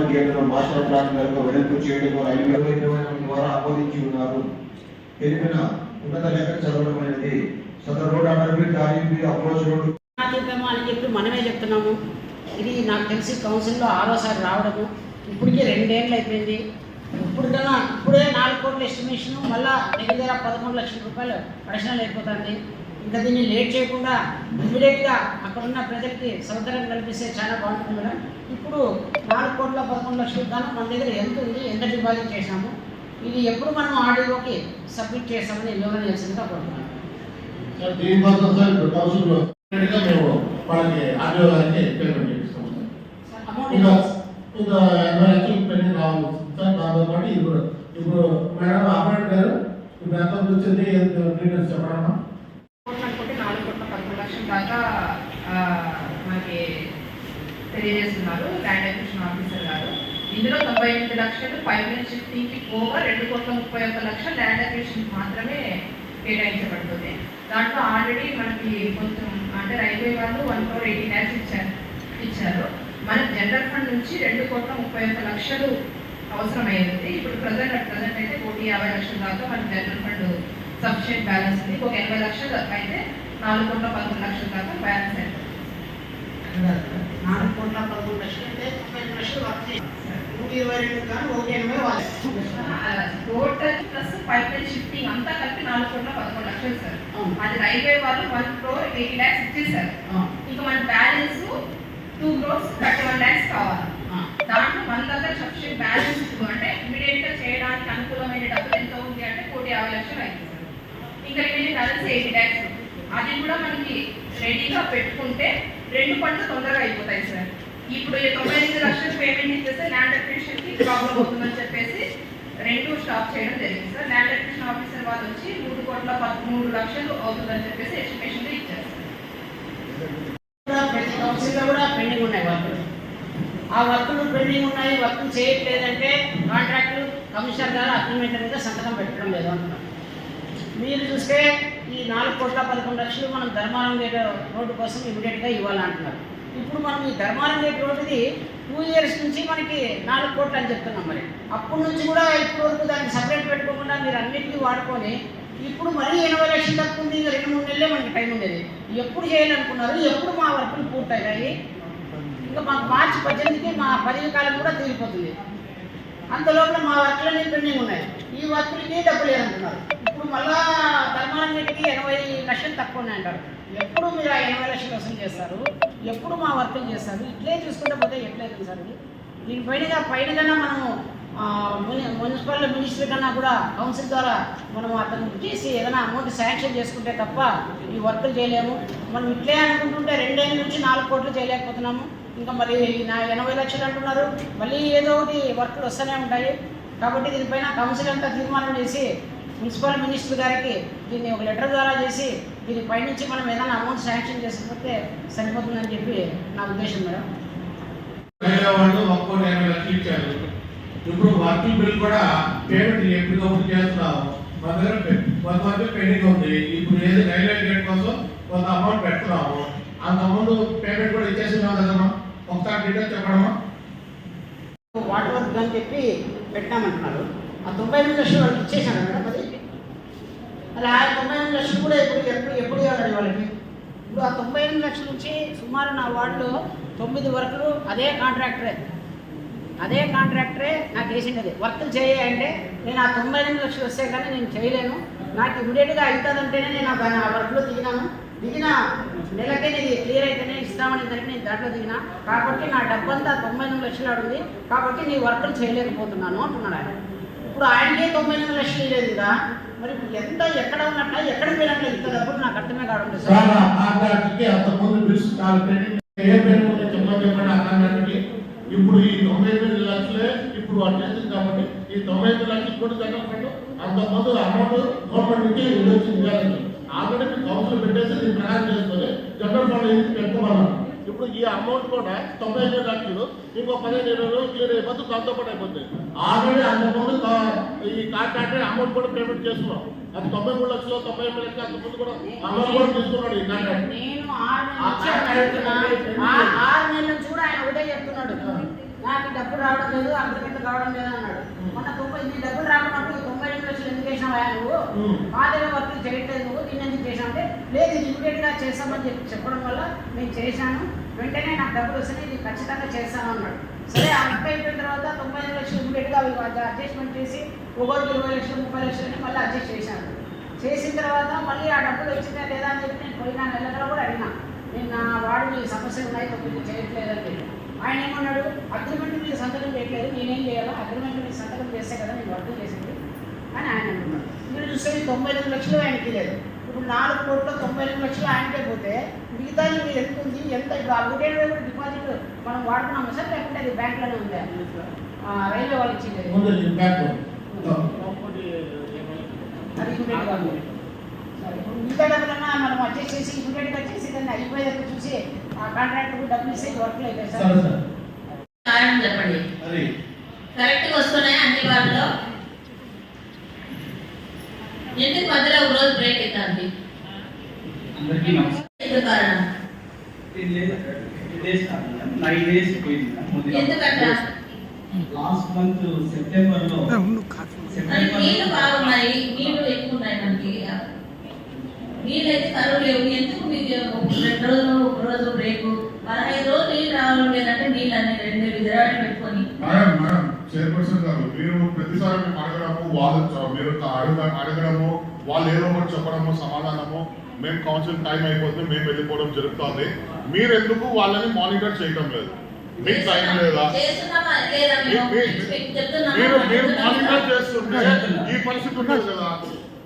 ప్రజలు ధర్మవరం గేటులో మాస్టర్ వెడల్పు చేయడం రైల్వే ద్వారా ఆమోదించి ఉన్నారు. తెలిపిన ఉన్నత లేఖ అనేది Sadar road under bridge approach road చెప్పాము అని చెప్పి మనమే చెప్తున్నాము. ఇది నాకు తెలిసి కౌన్సిల్లో ఆరోసారి రావడము. ఇప్పటికే రెండేళ్ళు అయిపోయింది. ఇప్పుడుకన్నా ఇప్పుడే నాలుగు కోట్ల ఎస్టిమేషన్ మళ్ళా దగ్గర దగ్గర పదకొండు లక్షల రూపాయలు అడిషనల్ అయిపోతుంది. ఇంకా దీన్ని లేట్ చేయకుండా ఇమీడియట్గా అక్కడ ఉన్న ప్రజలకి సౌకర్యం కల్పిస్తే చాలా బాగుంటుంది మేడం. ఇప్పుడు నాలుగు కోట్ల పదకొండు లక్షల గాను మన దగ్గర ఎంత ఉంది ఎంత డిపాజిట్ చేశాము ఇది ఎప్పుడు మనం ఆడియోకి సబ్మిట్ చేస్తామని వివరణ చేసిందిగా కోరుతున్నాను. దీనికోసం సార్ ఇప్పుడు కౌన్సిల్లో ఇమ్మీడియట్గా మేము వాళ్ళకి ఆడియో గారికి పేమెంట్ చేస్తాం ఇంకా? ఇంకా ఎనభై లక్షలు పెండింగ్ కావాలి సార్ దాంతో పాటు ఇప్పుడు ఇప్పుడు మేడం అపాయింట్ గారు ఇప్పుడు ఎంత వచ్చింది డీటెయిల్స్ కోట్లు అనుకుంటే నాలుగు కోట్ల బాగా మనకి తెలియజేస్తున్నారు ల్యాండ్ అక్విజిషన్ ఆఫీసర్ గారు. ఇందులో తొంభై ఎనిమిది లక్షలు పైప్ షిఫ్టింగ్కి పోగా రెండు కోట్ల ముప్పై ఒక్క లక్షలు ల్యాండ్ అక్విజిషన్ మాత్రమే కేటాయించబడుతుంది. దాంట్లో ఆల్రెడీ మనకి కొంచెం అంటే రైల్వే వాళ్ళు వన్ క్రోర్ ఎయిటీ ల్యాక్స్ ఇచ్చారు ఇచ్చారు. మన జనరల్ ఫండ్ నుంచి రెండు కోట్ల ముప్పై ఒక్క లక్షలు అవసరమైంది ఇప్పుడు ప్రజెంట్ అట్ ప్రజెంట్ అయితే కోటి యాభై లక్షల దాకా మన జనరల్ ఫండ్ సఫిషియెంట్ బ్యాలెన్స్ ఉంది. ఒక ఎనభై లక్షలు అయితే నాలుగు కోట్ల పదకొండు లక్షల దాకా బ్యాలెన్స్ నాలుగు కోట్ల పదకొండు లక్షలు అంటే ముప్పై ఐదు లక్షలు వర్క్ చేయాలి నూట ఇరవై రెండు కానీ ఒకటి ఎనభై వాళ్ళు. Total plus pipeline shifting అంతా కలిపి నాలుగు కోట్ల పదకొండు లక్షలు సార్. అవును. అది రైల్వే వాళ్ళు వన్ క్రోర్ ఎయిటీ ల్యాక్స్ ఇచ్చేసారు ఇంకా మన balance two crores thirty one lakhs కావాలి దాంట్లో మన దగ్గర సఫిషియెంట్ బ్యాలెన్స్ అంటే ఇమీడియట్గా చేయడానికి అనుకూలమైన డబ్బులు ఎంత ఉంది అంటే కోటి యాభై లక్షలు అయింది సార్. ఇంకా రిమైనింగ్ బ్యాలెన్స్ ఎయిటీ ల్యాక్స్ అది కూడా మనకి రెడీగా పెట్టుకుంటే రెండు పనులు తొందరగా అయిపోతాయి సార్. ఇప్పుడు తొంభై ఎనిమిది లక్షలు పేమెంట్ ఇచ్చేస్తే ల్యాండ్ అక్విజిషన్ ప్రాబ్లం అవుతుందని చెప్పేసి రెండు స్టాప్ చేయడం జరిగింది సార్. ల్యాండ్ అక్విజిషన్ ఆఫీసర్ వాళ్ళు వచ్చి మూడు కోట్ల పదమూడు లక్షలు అవుతుందని చెప్పేసి ఎస్టిమేషన్ ఇచ్చారు కూడా ప్రతి కౌన్సిల్లో కూడా పెండింగ్ ఉన్నాయి వర్కులు. ఆ వర్కులు పెండింగ్ ఉన్నాయి వర్కులు చేయట్లేదంటే కాంట్రాక్టులు కమిషనర్ గారు అగ్రిమెంట్ మీద సంతకం పెట్టడం లేదు అంటున్నారు. మీరు చూస్తే ఈ నాలుగు కోట్ల పదకొండు లక్షలు మనం ధర్మారం గేట్ రోడ్డు కోసం ఇమీడియట్గా ఇవ్వాలంటున్నారు. ఇప్పుడు మనం ఈ ధర్మారం గేట్ రోడ్డుది టూ ఇయర్స్ నుంచి మనకి నాలుగు కోట్లు అని చెప్తున్నాం మరి. అప్పటి నుంచి కూడా ఇప్పటి వరకు దానికి సపరేట్ పెట్టుకోకుండా మీరు అన్నిటికీ వాడుకొని ఇప్పుడు మరీ ఎనభై లక్షలు తక్కువ ఉంది రెండు మూడు నెలలే మనకి టైం ఉండేది. ఎప్పుడు చేయాలనుకున్నారు? ఎప్పుడు మా వర్కులు పూర్తయినాయి ఇంకా మాకు మార్చి పద్దెనిమిదికి మా పదవి కాలం కూడా తీరిపోతుంది. అంత లోపల మా వర్క్లన్నీ పెండింగ్ ఉన్నాయి. ఈ వర్కులకి డబ్బులు లేదంటున్నారు ఇప్పుడు మళ్ళా ధర్మాలన్నిటికీ ఎనభై లక్షలు తక్కువ ఉన్నాయి అంటారు ఎప్పుడు మీరు ఆ ఎనభై లక్షలు వసూలు చేస్తారు? ఎప్పుడు మా వర్కులు చేస్తారు? ఇట్లే చూసుకుంటే పోతే ఎట్లయితుంది సార్ ఇది? దీనిపైన పైన కన్నా మనము మున్సిపల్ మినిస్టర్ కన్నా కూడా కౌన్సిల్ ద్వారా మనం అతను చేసి ఏదైనా అమౌంట్ శాంక్షన్ చేసుకుంటే తప్ప ఈ వర్కులు చేయలేము. మనం ఇట్లే అనుకుంటుంటే రెండేళ్ళ నుంచి నాలుగు కోట్లు చేయలేకపోతున్నాము. ఇంకా మరి నా ఎనభై లక్షలు అంటున్నారు. మళ్ళీ ఏదో ఒకటి వర్క్లు వస్తూనే ఉంటాయి. కాబట్టి దీనిపైన కౌన్సిల్ అంతా తీర్మానం చేసి మున్సిపల్ మినిస్టర్ గారికి దీన్ని ఒక లెటర్ ద్వారా చేసి దీని పైనుంచి మనం ఏదైనా అమౌంట్ శాంక్షన్ చేసుకుంటే సరిపోతుందని చెప్పి నా ఉద్దేశం మేడం. వాళ్ళు ఒక ఎనభై లక్షలు ఇచ్చారు. ఇప్పుడు వర్కింగ్ బిల్ కూడా పేమెంట్ ఎప్పటికప్పుడు చేస్తున్నాము మన దగ్గర పె- పెండింగ్ ఉంది. ఇప్పుడు ఏది రైల్వే గేట్ కోసం కొంత అమౌంట్ పెడుతున్నాము అంత అమౌంట్ పేమెంట్ కూడా ఇచ్చేస్తున్నాం కదా ఒకసారి డీటెయిల్ చెప్పడమా వాటర్ వర్క్ అని చెప్పి పెట్టామంటున్నారు. ఆ తొంభై ఎనిమిది లక్షలు వాళ్ళకి ఇచ్చేసాను మేడం అది మరి ఆ తొంభై ఎనిమిది లక్షలు కూడా ఎప్పుడు ఎప్పుడు ఎప్పుడు ఇవ్వాలి వాళ్ళకి? ఇప్పుడు ఆ తొంభై ఎనిమిది లక్షల నుంచి సుమారు నా వార్డులో తొమ్మిది వర్కులు అదే కాంట్రాక్టరే. అదే కాంట్రాక్టరే నాకు వేసిండేది. వర్కులు చేయాలంటే నేను ఆ తొంభై ఎనిమిది లక్షలు వస్తే కానీ నేను చేయలేను. నాకు ఇమీడియట్గా అవుతుందంటేనే నేను ఆ ఆ వర్క్లో దిగినాను. దిగిన నెలకే నేను క్లియర్ అయితేనే ఇస్తామని దానికి నేను దాంట్లో దిగిన. కాబట్టి నా డబ్బంతా తొంభై ఎనిమిది లక్షలు ఆడుంది. కాబట్టి నీ వర్కులు చేయలేకపోతున్నాను అంటున్నాడు ఆయన. ఇప్పుడు ఆయనకే తొంభై ఎనిమిది లక్షలు లేదు కదా మరి ఎంత ఎక్కడ ఉన్నట్ట ఎక్కడ పోయినట్ల ఇంత డబ్బులు నాకు అర్థమే కావడం ఇప్పుడు ఈ తొంభై ఎనిమిది లక్షలే ఇప్పుడు వాళ్ళు కాబట్టి ఈ తొంభై ఎనిమిది లక్షలు కూడా జనరల్ ఫండ్ అంతకుముందు అమౌంట్ గవర్నమెంట్ నుంచి ఇది వచ్చింది కాదు ఆల్రెడీ కౌన్సిల్ పెట్టేసి దీన్ని ప్రయాణం చేసుకొని జనరల్ ఫండ్ పెట్టుకోమన్నారు ఇప్పుడు ఈ అమౌంట్ కూడా తొంభై ఎనిమిది లక్షలు ఇంకో పదిహేను ఇరవై రోజులు క్లియర్ అయిపోతుంది దాంతో పాటు అయిపోతుంది ఆల్రెడీ అంతకుముందు కా- ఈ కాంట్రాక్టర్ అమౌంట్ కూడా పేమెంట్ చేస్తున్నాం అది తొంభై మూడు లక్షలు తొంభై ఎనిమిది లక్షలు అంతకుముందు కూడా అమౌంట్ కూడా తీసుకున్నాడు ఈ కాంట్రాక్టర్ ఆరు నెలల కూడా ఆయన ఒకటే చెప్తున్నాడు. నాకు ఈ డబ్బులు రావడం లేదు అగ్రిమెంట్ కావడం లేదు అన్నాడు. మొన్న తొంభై నీ డబ్బులు రాకున్నప్పుడు తొంభై ఎనిమిది లక్షలు ఎందుకు చేసినావా నువ్వు? ఉం. పాతగా వర్క్ చేయట్లేదు నువ్వు దీన్ని ఎందుకు చేసావు అంటే లేదు ఇమీడియట్గా చేస్తామని చెప్పి చెప్పడం వల్ల నేను చేశాను. వెంటనే నాకు డబ్బులు వస్తే నేను ఖచ్చితంగా చేస్తాను అన్నాడు. సరే ఆ వర్క్ అయిపోయిన తర్వాత తొంభై ఎనిమిది లక్షలు ఇమీడియట్గా అడ్జస్ట్మెంట్ చేసి ఒకరికి ఇరవై లక్షలు ముప్పై లక్షలు మళ్ళీ అడ్జస్ట్ చేశాను. చేసిన తర్వాత మళ్ళీ ఆ డబ్బులు వచ్చిందా లేదా అని చెప్పి నేను పోయినా నెలలో కూడా అడిగినా. నేను నా వాడు మీ సమస్యలు ఉన్నాయి తొమ్మిది చేయట్లేదని ఆయన ఏమన్నాడు? అగ్రిమెంట్ మీద సంతకం చేయట్లేదు నేనేం చేయాలా? అగ్రిమెంట్ మీద సంతకం చేస్తే కదా నేను వర్క్ చేసింది? అని ఆయన అంటున్నాడు మీరు చూస్తే తొంభై ఎనిమిది లక్షలు ఆయనకి లేదు ఇప్పుడు నాలుగు కోట్ల తొంభై ఎనిమిది లక్షలు ఆయనకే పోతే మిగతా మీరు ఎంత ఉంది? ఎంత? ఇప్పుడు కూడా డిపాజిట్ మనం వాడుకున్నాము సార్? లేకుంటే అది బ్యాంక్లోనే ఉందా? రైల్వే వాళ్ళు ఇచ్చింది. అది ఇమీడియట్గా ఉంది. సరే, ఇప్పుడు మిగతా డబ్బులన్నా మనం అడ్జస్ట్ చేసి ఇమీడియట్గా చేసి దాన్ని అయిపోయేదాకా చూసి ఆ కాంట్రాక్ట్ డబ్బులు ఇస్తే వర్క్ లేదు సార్. కారణం చెప్పండి. అది. కరెక్ట్గా వస్తున్నాయి అన్ని వాటిలో? ఎందుకు మధ్యలో ఒక రోజు బ్రేక్ అవుతుంది అందరికీ నమస్కారం. ఎందుకు కారణం? ఇది లేదు టూ డేస్ కాదు మేడం నైన్ డేస్ పోయింది మేడం మొదటి ఎందుకట్లా? లాస్ట్ మంత్ సెప్టెంబర్లో సెప్టెంబర్ బాగున్నాయి నీళ్ళు ఎక్కువ ఉన్నాయి అయితే కరువు లేవు ఎందుకు మీకు రెండు రోజులు ఒక రోజు బ్రేక్ పదహైదు రోజులు నీళ్ళు రావడం లేదంటే నీళ్ళు అన్ని రెండు విధరాలు పెట్టుకొని. మేడం మేడం చైర్పర్సన్ గారు మీరు ప్రతిసారి మేము అడగడము వాళ్ళు చ- మీరు అడగ అడగడము వాళ్ళు ఏదో ఒకటి చెప్పడము సమాధానము మేము కౌన్సిల్ టైం అయిపోతే మేము వెళ్ళిపోవడం జరుగుతుంది. మీరు ఎందుకు వాళ్ళని మానిటర్ చేయడం లేదు? మీకు టైం లేదా? మీరు మానిటర్ చేస్తుంటే ఈ పరిస్థితి ఉండదు కదా.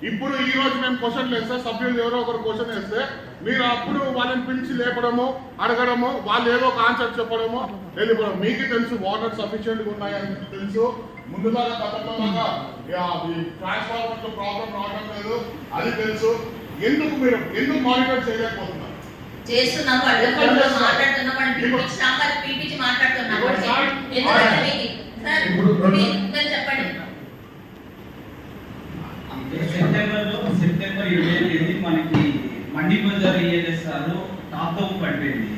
ఇప్పుడు ఈ రోజు మేము క్వశ్చన్ వేస్తే సభ్యులు ఎవరో ఒకరు క్వశ్చన్ వేస్తే మీరు అప్పుడు వాళ్ళని పిలిచి లేపడము అడగడము వాళ్ళు ఏదో ఒక ఆన్సర్ చెప్పడము వెళ్ళిపోవడం. మీకు తెలుసు వాటర్ సఫిషియెంట్గా ఉన్నాయని తెలుసు. ముందులాగా గతంలో లాగా ట్రాన్స్ఫార్మర్లో ప్రాబ్లం రావడం లేదు అది తెలుసు. ఎందుకు మీరు ఎందుకు మానిటర్ చేయలేకపోతున్నారు? చేస్తున్నాము మాట్లాడుతున్నాము అని పిలిపించి మాట్లాడుతున్నాము ఎందుకంటే మీకు చెప్పండి. సెప్టెంబర్లో సెప్టెంబర్ ఇరవై తేదీ మనకి Mandi Bazar ELSR top down పడిపోయింది.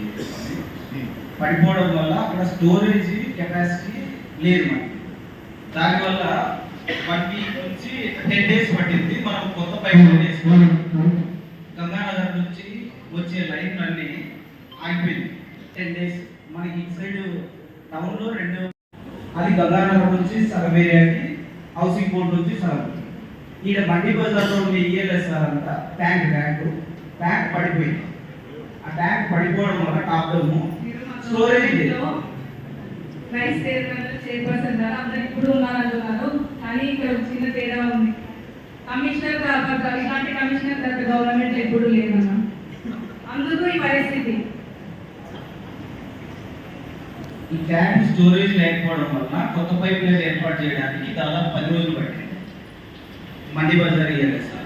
పడిపోవడం వల్ల అక్కడ స్టోరేజ్ కెపాసిటీ లేదు మనకి. దానివల్ల వన్ వీక్ నుంచి టెన్ డేస్ పట్టింది. మనం కొత్త పైప్ వేసుకున్నాం. గంగానగర్ నుంచి వచ్చే లైన్ అన్ని ఆగిపోయింది. టెన్ డేస్ మనకి ఇటు సైడ్ టౌన్లో రెండు అది గంగానగర్ నుంచి సగం ఏరియాకి హౌసింగ్ బోర్డు నుంచి సగం. ఈడ మండి బజార్లో ఉన్న ఈఎల్ఎస్ఆర్ అంతా ట్యాంక్ ట్యాంక్. ట్యాంక్ పడిపోయింది. ఆ ట్యాంక్ పడిపోవడం వల్ల top down storage chairman chairperson గారు అందరు ఇప్పుడు ఉన్నారు అంటున్నారు. కానీ ఇక్కడ చిన్న తేడా ఉంది. కమిషనర్ గా- ఇలాంటి కమిషనర్ గత గవర్నమెంట్ ఎప్పుడు లేదన్న. అందుకు ఈ పరిస్థితి. ఈ ట్యాంక్ స్టోరేజ్ లేకపోవడం వల్ల కొత్త పైప్ లైన్ ఏర్పాటు చేయడానికి దాదాపు పది రోజులు పట్టింది. మండి బజార్ ఈఎల్ఎస్ఆర్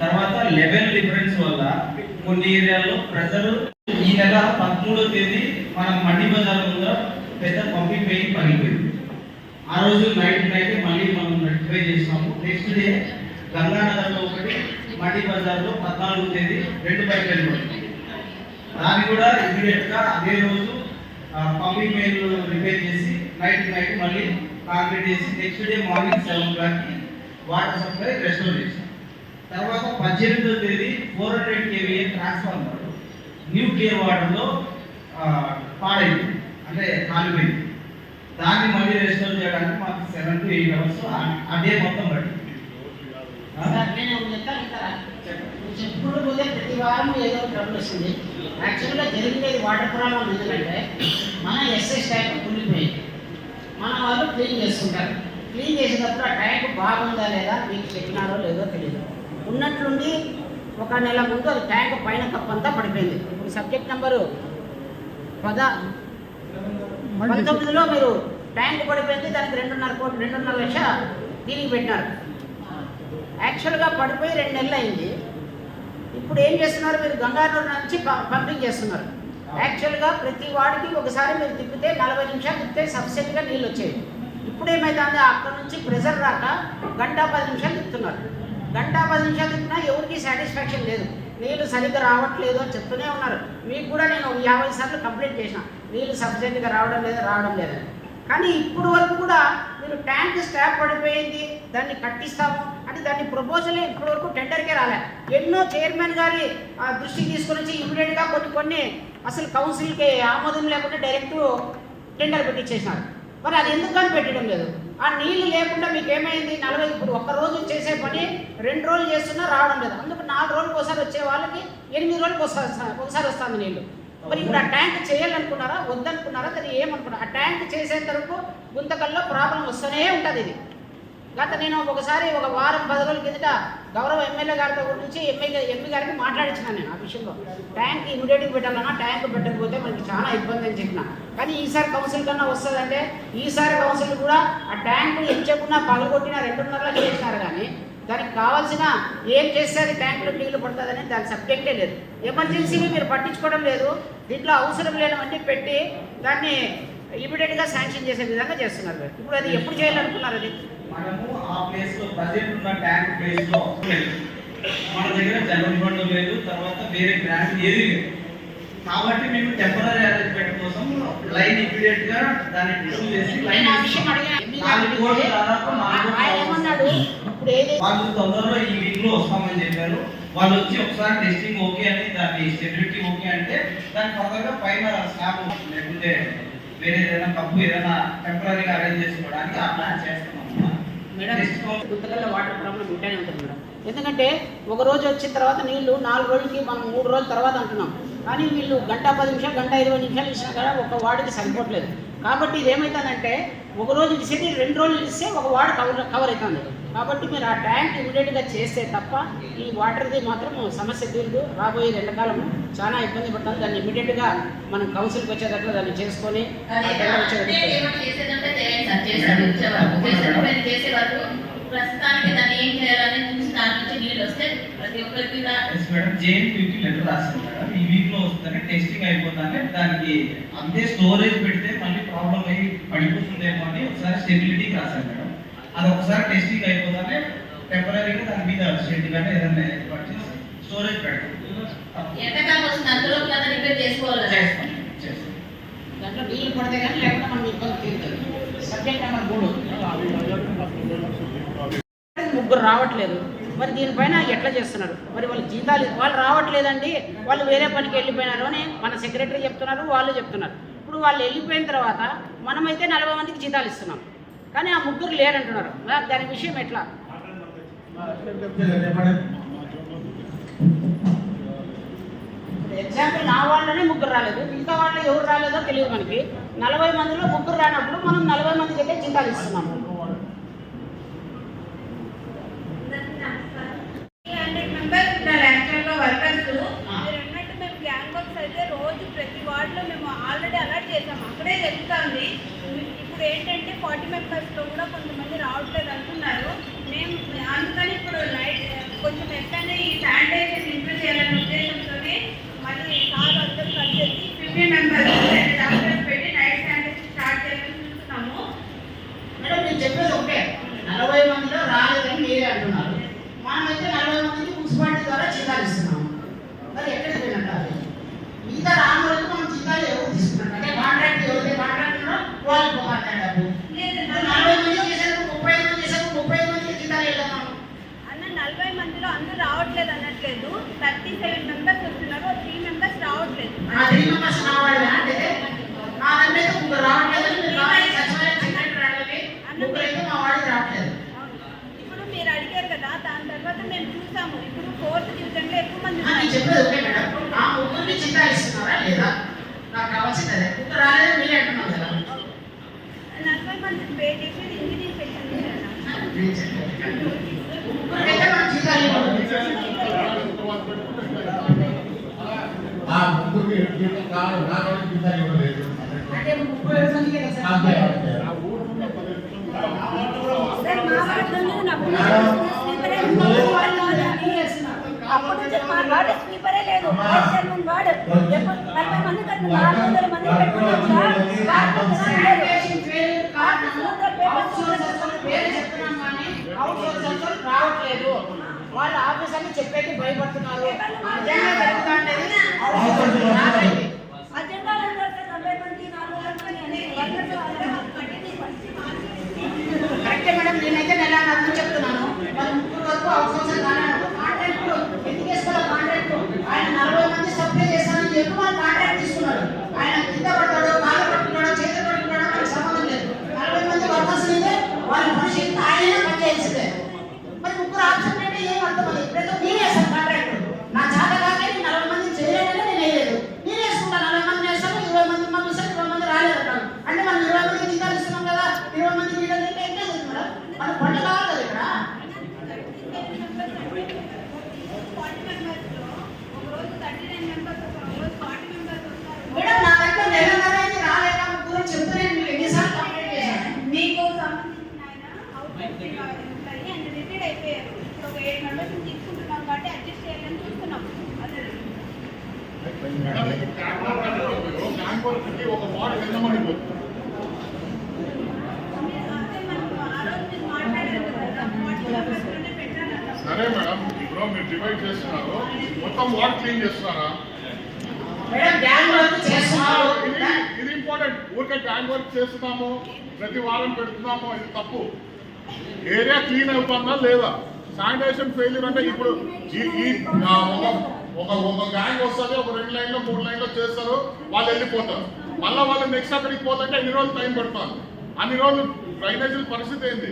తర్వాత లెవెల్ డిఫరెన్స్ వల్ల కొన్ని ఏరియాల్లో ప్రజలు ఈ నెల పదమూడో తేదీ మనం మండి బజార్ ముందర పెద్ద పంపింగ్ పెయిన్ పగిలిపోయింది. ఆ రోజు నైట్ నైట్ మళ్ళీ మనం రెక్టిఫై చేస్తాము నెక్స్ట్ డే గంగానగర్లో ఒకటి మండి బజార్లో పద్నాలుగో తేదీ రెండు పైపులు పడుతుంది దాన్ని కూడా ఇమీడియట్గా అదే రోజు పంపింగ్ మెయిన్ రిపేర్ చేసి నైట్ నైట్ మళ్ళీ కాంక్రీట్ చేసి నెక్స్ట్ డే మార్నింగ్ సెవెన్ క్లాక్కి వాటర్ సప్లై రెస్టోర్ చేశాం తర్వాత పద్దెనిమిదో తేదీ four hundred KVA transformer new care వాటర్లో పాడైంది. అంటే కాలిపోయింది. దాన్ని మళ్ళీ రెస్టోర్ చేయడానికి మాకు సెవెన్ టు ఎయిట్ అవర్స్ అదే మొత్తం పడింది. సార్, నేను చెప్పుడు. పోతే ప్రతి వారం ఏదో ట్రబుల్ వస్తుంది. యాక్చువల్గా జరిగినది వాటర్ ప్రాబ్లం ఎందుకంటే మన ఎస్ఎస్ ట్యాంక్ కూలిపోయింది. మన వాళ్ళు క్లీన్ చేస్తుంటారు క్లీన్ చేసేటప్పుడు ఆ ట్యాంక్ బాగుందా లేదా మీకు చెప్పినారో లేదో తెలియదు ఉన్నట్లుండి ఒక నెల ముందు అది ట్యాంక్ పైన కప్పంతా పడిపోయింది. ఇప్పుడు సబ్జెక్ట్ నెంబరు పద పంతొమ్మిదిలో మీరు ట్యాంక్ పడిపోయింది దానికి రెండున్నర కోట్లు రెండున్నర లక్ష దీనికి పెట్టినారు. యాక్చువల్గా పడిపోయి రెండు నెలలు అయింది. ఇప్పుడు ఏం చేస్తున్నారు మీరు గంగానూరు నుంచి పంపింగ్ చేస్తున్నారు. యాక్చువల్గా ప్రతి వాడికి ఒకసారి మీరు తిప్పితే నలభై నిమిషాలు తిప్పితే సబ్సిడీగా నీళ్ళు వచ్చేవి. ఇప్పుడు ఏమైతుంది అక్కడ నుంచి ప్రెజర్ రాక గంట పది నిమిషాలు తిప్పుతున్నారు. గంట పది నిమిషాలు తిప్పినా ఎవరికి సాటిస్ఫాక్షన్ లేదు. నీళ్ళు సరిగ్గా రావట్లేదు అని చెప్తూనే ఉన్నారు. మీకు కూడా నేను యాభై సార్లు కంప్లీట్ చేసిన. నీళ్ళు సఫిషియెంట్గా రావడం లేదు రావడం లేదని కానీ ఇప్పుడు వరకు కూడా మీరు ట్యాంక్ స్టాప్ పడిపోయింది దాన్ని కట్టిస్తాము అంటే దాన్ని ప్రపోజల్ ఇప్పటి వరకు టెండర్కే రాలే. ఎన్నో చైర్మన్ గారి ఆ, దృష్టికి తీసుకొని వచ్చి ఇమీడియట్గా కొన్ని కొన్ని అసలు కౌన్సిల్కి ఆమోదం లేకుండా డైరెక్ట్ టెండర్ పెట్టించేసినారు మరి అది ఎందుకు కనిపెట్టడం లేదు. ఆ నీళ్ళు లేకుండా మీకు ఏమైంది నలభై ఇప్పుడు ఒక్క రోజు చేసే పని రెండు రోజులు చేస్తున్నా రావడం లేదు. అందుకు నాలుగు రోజులకు ఒకసారి వచ్చే వాళ్ళకి ఎనిమిది రోజులకు ఒకసారి ఒకసారి వస్తుంది నీళ్ళు. మరి ఇప్పుడు ఆ ట్యాంక్ చేయాలనుకున్నారా? వద్దనుకున్నారా? అది ఏమనుకున్నారు ఆ ట్యాంక్ చేసేంత వరకు గుంతకల్లో ప్రాబ్లం వస్తూనే ఉంటుంది ఇది. గత నేను ఒకసారి ఒక వారం పది రోజుల కిందట గౌరవ ఎమ్మెల్యే గారితో గురించి ఎమ్మెల్యే ఎంపీ గారికి మాట్లాడించినాను నేను ఆ విషయంలో. ట్యాంక్ ఇమీడియట్గా పెట్టాలన్నా ట్యాంక్ పెట్టకపోతే చాలా ఇబ్బంది అని చెప్పిన. కానీ ఈసారి కౌన్సిల్ కన్నా వస్తుందంటే ఈసారి కౌన్సిల్ కూడా ఆ ట్యాంకులు ఏం పగలగొట్టిన రెండున్నరలో చేసినారు కానీ దానికి కావాల్సిన ఏం చేస్తే అది ట్యాంకులో నీళ్ళు పడుతుందని దాని సబ్జెక్టే లేదు. ఎమర్జెన్సీని మీరు పట్టించుకోవడం లేదు దీంట్లో అవసరం లేనివన్నీ పెట్టి దాన్ని ఇమీడియట్గా శాంక్షన్ చేసే విధంగా చేస్తున్నారు ఇప్పుడు అది ఎప్పుడు చేయాలనుకున్నారు అది? మనము ఆ ప్లేస్లో ప్రజెంట్ ఉన్న ట్యాంక్ ప్లేస్లో మన దగ్గర జనరల్ లేదు తర్వాత వేరే బ్రాండ్ ఏది లేదు. కాబట్టి మేము టెంపరీ అరేంజ్మెంట్ కోసం లైన్ ఇమీడియట్గా దాన్ని రిమూవ్ చేసి లైన్ నాలుగు కోట్లు దాదాపు వాళ్ళు తొందరలో ఈ వీక్లో వస్తామని చెప్పారు. వాళ్ళు వచ్చి ఒకసారి టెస్టింగ్ ఓకే అని దాని స్టెబిలిటీ ఓకే అంటే దాని ఫర్దర్గా పైన స్లాబ్ లేకుంటే వేరే ఏదైనా కప్పు ఏదైనా టెంపరీగా అరేంజ్ చేసుకోవడానికి ఆ ప్లాన్ చేస్తున్నాం. మేడం వాటర్ ప్రాబ్లం ఉంటూనే ఉంటుంది మేడం. ఎందుకంటే ఒక రోజు వచ్చిన తర్వాత నీళ్ళు నాలుగు రోజులకి మనం మూడు రోజుల తర్వాత అంటున్నాం. కానీ వీళ్ళు గంట పది నిమిషాలు గంట ఇరవై నిమిషాలు ఇచ్చినా కూడా ఒక వార్డుకి సరిపోవట్లేదు. కాబట్టి ఇది ఏమవుతుందంటే ఒక రోజు ఇచ్చేది రెండు రోజులు ఇస్తే ఒక వార్డు కవర్ కవర్ అవుతుంది. కాబట్టి మీరు ఆ ట్యాంక్ ఇమీడియట్గా చేస్తే తప్ప ఈ వాటర్ది మాత్రం సమస్య తీరదు. రాబోయే ఎండాకాలం చాలా ఇబ్బంది పడుతుంది. దాన్ని ఇమీడియట్గా మనం కౌన్సిల్కి వచ్చేటట్లు దాన్ని చేసుకొని వచ్చేటట్లు ప్రస్తుతానికి దాన్ని ఏం చేయాలని చూసి దాని నుంచి నీళ్ళు వస్తే ప్రతి ఒక్కరికి ఎస్ మేడం జేఎన్టీయూకి లెటర్ రాశాను మేడం ఈ వీక్లో వస్తేనే టెస్టింగ్ అయిపోతానే దానికి అంతే స్టోరేజ్ పెడితే మళ్ళీ ప్రాబ్లం అయ్యి పడిపోతుందేమో అని ఒకసారి స్టెబిలిటీకి రాశాను మేడం అది ఒకసారి టెస్టింగ్ అయిపోతానే టెంపరీగా దాని మీద షెడ్ కానీ ఏదైనా ఏర్పాటు చేసి స్టోరేజ్ పెడతాం ఎంతకాలం వస్తుంది? కదా రిపేర్ చేసుకోవాలి? దాంట్లో నీళ్ళు పడితే కానీ లేకుండా మనం ఇబ్బంది తీరుతుంది సబ్జెక్ట్ నెంబర్ మూడు. రావట్లేదు. మరి దీనిపైన ఎట్లా చేస్తున్నారు? మరి వాళ్ళు జీతాలు వాళ్ళు రావట్లేదండి. వాళ్ళు వేరే పనికి వెళ్ళిపోయినారు అని మన సెక్రటరీ చెప్తున్నారు వాళ్ళు చెప్తున్నారు. ఇప్పుడు వాళ్ళు వెళ్ళిపోయిన తర్వాత మనమైతే నలభై మందికి జీతాలు ఇస్తున్నాం. కానీ ఆ ముగ్గురు లేరంటున్నారు. దాని విషయం ఎట్లా? ఎగ్జాంపుల్ నా వాళ్ళనే ముగ్గురు రాలేదు. మిగతా వాళ్ళు ఎవరు రాలేదో తెలియదు మనకి. నలభై మందిలో ముగ్గురు రానప్పుడు మనం నలభై మందికి అయితే జీతాలు ఇస్తున్నాము హండ్రెడ్ మెంబర్స్ ఉన్నారు యాక్చువల్గా వర్కర్స్ ఆ. మీరు అన్నట్టు మేము గ్యాంగ్ వర్క్స్ అయితే రోజు ప్రతి వార్డులో మేము ఆల్రెడీ అలర్ట్ చేసాం అక్కడే జరుగుతుంది ఇప్పుడు ఏంటంటే ఫార్టీ మెంబర్స్లో కూడా కొంతమంది రావట్లేదు అంటున్నారు మేము అందుకని ఇప్పుడు నైట్ కొంచెం ఎట్లనే ఈ శానిటైజేషన్ ఇంప్రూవ్ చేయాలనే ఉద్దేశంతోనే మళ్ళీ సార్ అందరూ కలిసి ఫిఫ్టీ మెంబర్స్ డాక్టర్స్ పెట్టి నైట్ శానిటైజేషన్ స్టార్ట్ చేయాలని చూస్తున్నాము మేడం నేను చెప్పేది ఒకటే నలభై మందిలో రాలేదని మీరే అంటున్నారు మనమైతే నలభై మందికి మున్సిపాలిటీ ద్వారా జీతాలు ఇస్తున్నాము మరి ఎక్కడికి పోయినట్టు మిగతా రాని వాళ్ళకి మనం జీతాలు ఎవరు తీసుకున్నట్టు అంటే కాంట్రాక్ట్ ఎవరైతే కాంట్రాక్ట్ ఉన్నారో వాళ్ళు పోతారు డబ్బు. ఇప్పుడు నలభై మంది చేసేందుకు ముప్పై ఐదు మంది చేసేందుకు ముప్పై ఐదు మందికి జీతాలు వెళ్దాం అన్న నలభై మందిలో అందరూ రావట్లేదు అనట్లేదు థర్టీ సెవెన్ మెంబర్స్ వస్తున్నారు త్రీ మెంబర్స్ రావట్లేదు. ఆ త్రీ మెంబర్స్ అంటే దగ్గర ముగ్గురు మా రావట్లేదు. ఇప్పుడు మీరు అడిగారు కదా దాని తర్వాత మేము చూసాము. ఇప్పుడు ఫోర్త్ డివిజన్లో ఎక్కువ మంది చెప్పేది మేడం ఆ ముగ్గురిని జీతాలు ఇస్తున్నారా లేదా నాకు కావాల్సింది అదే ముగ్గురు రాలేదు మీరే అంటున్నాం కదా. నలభై మంది పే చేసి ఇంజనీరింగ్ సెక్షన్ నేను చెప్పేది. ముగ్గురికైతే మనం జీతాలు ఇవ్వాలి ఆ ముగ్గురికి కాదు నా రోజు కింద ఇవ్వలేదు అంటే ముప్పై ఏడు మందికి కదా సార్ అంతే అంతే అప్పుడు నుంచి మా వార్డు స్వీపరే లేదు. వైస్ చైర్మన్ వార్డు ఎప్పుడు నలభై మంది నాలుగు వందల మంది రావట్లేదు వాళ్ళు ఆఫీసర్లు చెప్పేది భయపడుతున్నారు అని కరెక్టే మేడం నేనైతే నెల నాకు చెప్తున్నాను. మరి ముగ్గురు వరకు అవసరం కాన్నాడు కాంట్రాక్ట్ ఎందుకు వేసుకోవాలి కాంట్రాక్ట్ ఆయన నలభై మంది సప్లై చేస్తానని చెప్పి వాళ్ళు కాంట్రాక్ట్ తీసుకున్నాడు. ఆయన కింద పడతాడో బాధ పట్టుకున్నాడో చేత పట్టుకున్నాడో మనకు సంబంధం లేదు. నలభై మంది వర్కర్స్ వాళ్ళ భవిష్యత్తు ఆయన ఆయనే మరి ముగ్గురు ఆప్షన్ అంటే ఏం అర్థం అది ప్రతి నేనే వేస్తాను కాంట్రాక్ట్ నా చేత కాక నేను నలభై మంది చేయలేదంటే నేను వేయలేదు నేను వేసుకుంటాను నలభై మంది వేస్తాను ఇరవై మంది పంపిస్తాను ఇరవై మంది రాలేదు అంటాను అంటే మనం ఇరవై మంది జీతాలు ఇస్తున్నాం కదా ఇరవై మంది జీతాలు అంటే ఎంత అవుతుంది మేడం మన పంట కావాలి కదా ఇక్కడ మేడం నా దగ్గర నెలన్నర అయింది రాలేక ముగ్గురు చెప్తూనే మీరు ఎన్నిసార్లు కంప్లైంట్ చేశాను మీకు సంబంధించిన ఆయన అవుట్ సోర్సింగ్ ఎంప్లాయీ ఆయన రిటైర్డ్ అయిపోయారు ఇప్పుడు ఒక ఏడు మెంబర్స్ తీసుకుంటున్నాం కాబట్టి అడ్జస్ట్ చేయాలని చూస్తున్నాం అదే మేడం, ఇప్పుడు ట్యాంక్ వర్క్ అంటే ట్యాంక్ వర్క్కి ఒక వార్డు ఎంతమంది పోతుంది? అదే మనకు ఆ రోజు మీరు మాట్లాడారు కదా వాటి మెంబర్స్లోనే పెట్టాలన్నారు సరే మేడం ఇప్పుడు మీరు డివైడ్ చేస్తున్నారు. మొత్తం వార్డ్ క్లీన్ చేస్తున్నారా? ఇది ఇంపార్టెంట్ ఊరికే ట్యాంక్ వర్క్ చేస్తున్నాము. ప్రతి వారం పెడుతున్నాము. ఇది తప్పు. ఏరియా క్లీన్ అవుతుందా లేదా? శానిటేషన్ ఫెయిల్యూర్ అంటే ఇప్పుడు ఈ ఒక ఒక గ్యాంగ్ వస్తుంది ఒక రెండు లైన్లో మూడు లైన్లో చేస్తారు వాళ్ళు వెళ్ళిపోతారు. మళ్ళీ వాళ్ళు నెక్స్ట్ అక్కడికి పోతుంటే ఎన్ని రోజులు టైం పెడతారు అన్ని రోజులు డ్రైనేజీల పరిస్థితి ఏంది?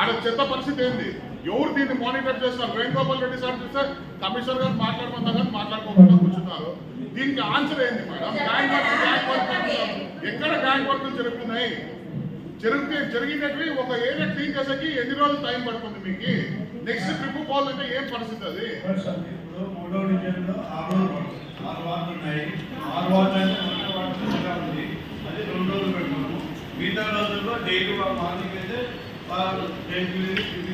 ఆడ చెత్త పరిస్థితి ఏంది? ఎవరు దీన్ని మానిటర్ చేస్తారు? వేణుగోపాల్ రెడ్డి సార్ చూస్తే కమిషనర్ గారు మాట్లాడమన్నా కానీ మాట్లాడుకోకుండా కూర్చున్నారు. దీనికి ఆన్సర్ ఏంది madam? Gang work gang work. ఎక్కడ గ్యాంగ్ వర్క్లు జరుగుతున్నాయి? జరిగితే జరిగినట్వి ఒక ఏరియా క్లీన్ చేసేకి ఎన్ని రోజులు టైం పడుతుంది మీకు? నెక్స్ట్ ట్రిప్ పోవాలంటే ఏం పరిస్థితి అది? మూడో డివిజన్లో ఆరు వార్డులు ఆరు వార్డులు ఉన్నాయి. ఆరు వార్డులు చిన్నగా ఉంది అది రెండు రోజులు పెట్టుకున్నాము మిగతా రోజుల్లో డైలీ మార్నింగ్ అయితే డైలీ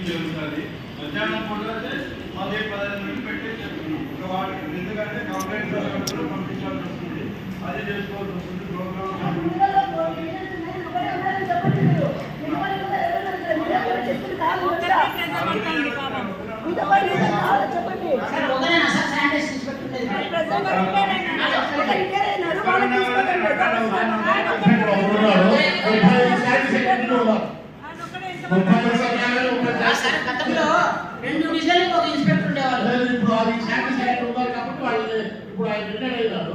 జరుగుతుంది. మధ్యాహ్నం పూట అయితే పది పదిహేను మంది పెట్టి చెప్తున్నాం. ఒక వార్డు ఎందుకంటే కంప్లైంట్ కూడా పంపించాల్సి వస్తుంది. అది చేసుకోవాల్సి వస్తుంది. ప్రోగ్రామ్ సార్ ఒకరేనా సార్ శానిటేషన్ ఇన్స్పెక్టర్ ఉండేది? ఆ సార్ గతంలో రెండు డివిజన్లకు ఒక ఇన్స్పెక్టర్ ఉండేవాళ్ళు ఇప్పుడు అది శాంతి సెక్రటరీ ఉన్నారు కాబట్టి వాళ్ళు ఇప్పుడు ఆయన రిటైర్ అయ్యారు